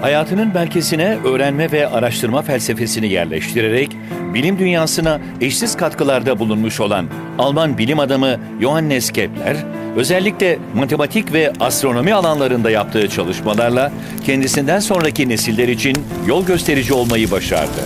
hayatının merkezine öğrenme ve araştırma felsefesini yerleştirerek bilim dünyasına eşsiz katkılarda bulunmuş olan Alman bilim adamı Johannes Kepler, özellikle matematik ve astronomi alanlarında yaptığı çalışmalarla kendisinden sonraki nesiller için yol gösterici olmayı başardı.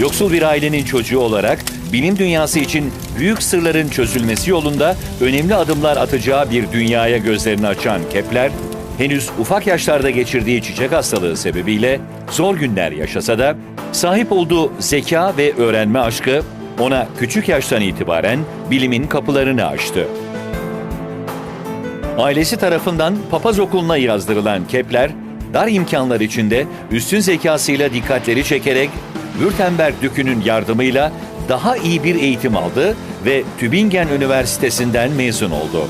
Yoksul bir ailenin çocuğu olarak bilim dünyası için büyük sırların çözülmesi yolunda önemli adımlar atacağı bir dünyaya gözlerini açan Kepler, henüz ufak yaşlarda geçirdiği çiçek hastalığı sebebiyle zor günler yaşasa da sahip olduğu zeka ve öğrenme aşkı ona küçük yaştan itibaren bilimin kapılarını açtı. Ailesi tarafından papaz okuluna yazdırılan Kepler, dar imkanlar içinde üstün zekasıyla dikkatleri çekerek Württemberg Dükü'nün yardımıyla daha iyi bir eğitim aldı ve Tübingen Üniversitesi'nden mezun oldu.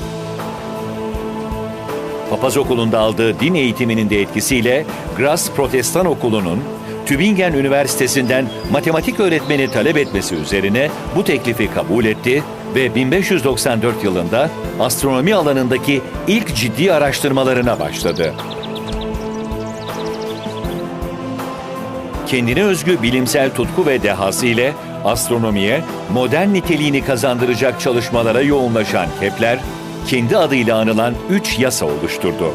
Papaz okulunda aldığı din eğitiminin de etkisiyle Graz Protestan Okulu'nun Tübingen Üniversitesi'nden matematik öğretmeni talep etmesi üzerine bu teklifi kabul etti ve 1594 yılında astronomi alanındaki ilk ciddi araştırmalarına başladı. Kendine özgü bilimsel tutku ve dehası ile astronomiye modern niteliğini kazandıracak çalışmalara yoğunlaşan Kepler, kendi adıyla anılan üç yasa oluşturdu.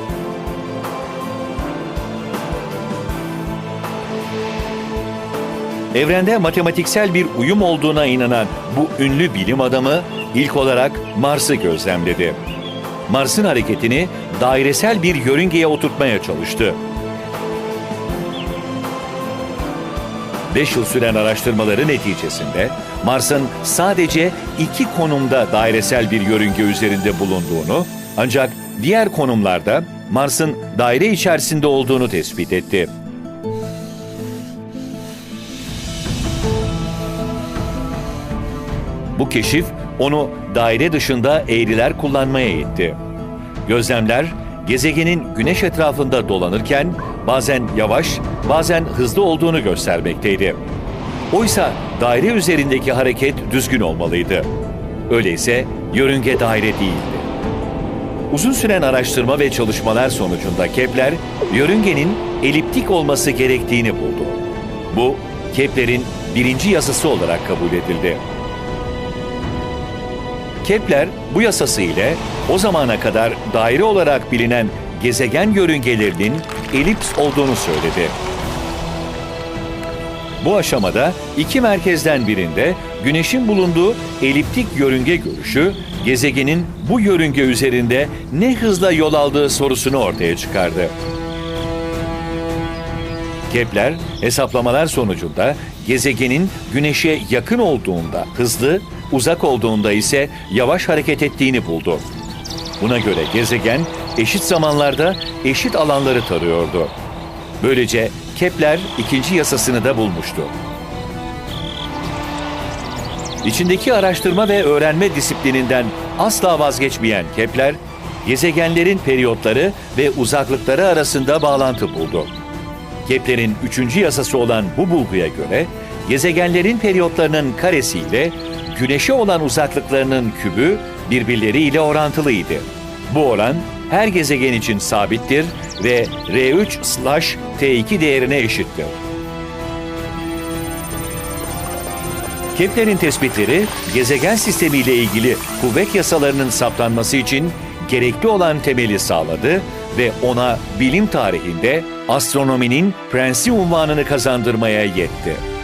Evrende matematiksel bir uyum olduğuna inanan bu ünlü bilim adamı ilk olarak Mars'ı gözlemledi. Mars'ın hareketini dairesel bir yörüngeye oturtmaya çalıştı. 5 yıl süren araştırmaları neticesinde Mars'ın sadece iki konumda dairesel bir yörünge üzerinde bulunduğunu ancak diğer konumlarda Mars'ın daire içerisinde olduğunu tespit etti. Bu keşif onu daire dışında eğriler kullanmaya itti. Gözlemler gezegenin güneş etrafında dolanırken bazen yavaş, bazen hızlı olduğunu göstermekteydi. Oysa daire üzerindeki hareket düzgün olmalıydı. Öyleyse yörünge daire değildi. Uzun süren araştırma ve çalışmalar sonucunda Kepler, yörüngenin eliptik olması gerektiğini buldu. Bu, Kepler'in birinci yasası olarak kabul edildi. Kepler bu yasası ile o zamana kadar daire olarak bilinen gezegen yörüngelerinin elips olduğunu söyledi. Bu aşamada iki merkezden birinde Güneş'in bulunduğu eliptik yörünge görüşü, gezegenin bu yörünge üzerinde ne hızla yol aldığı sorusunu ortaya çıkardı. Kepler, hesaplamalar sonucunda gezegenin Güneş'e yakın olduğunda hızlı, uzak olduğunda ise yavaş hareket ettiğini buldu. Buna göre gezegen eşit zamanlarda eşit alanları tarıyordu. Böylece Kepler ikinci yasasını da bulmuştu. İçindeki araştırma ve öğrenme disiplininden asla vazgeçmeyen Kepler, gezegenlerin periyotları ve uzaklıkları arasında bağlantı buldu. Kepler'in üçüncü yasası olan bu bulguya göre gezegenlerin periyotlarının karesi ile Güneş'e olan uzaklıklarının kübü birbirleriyle orantılıydı. Bu oran her gezegen için sabittir ve R3 slash T2 değerine eşittir. Kepler'in tespitleri gezegen sistemiyle ilgili kuvvet yasalarının saptanması için gerekli olan temeli sağladı ve ona bilim tarihinde astronominin prensi unvanını kazandırmaya yetti.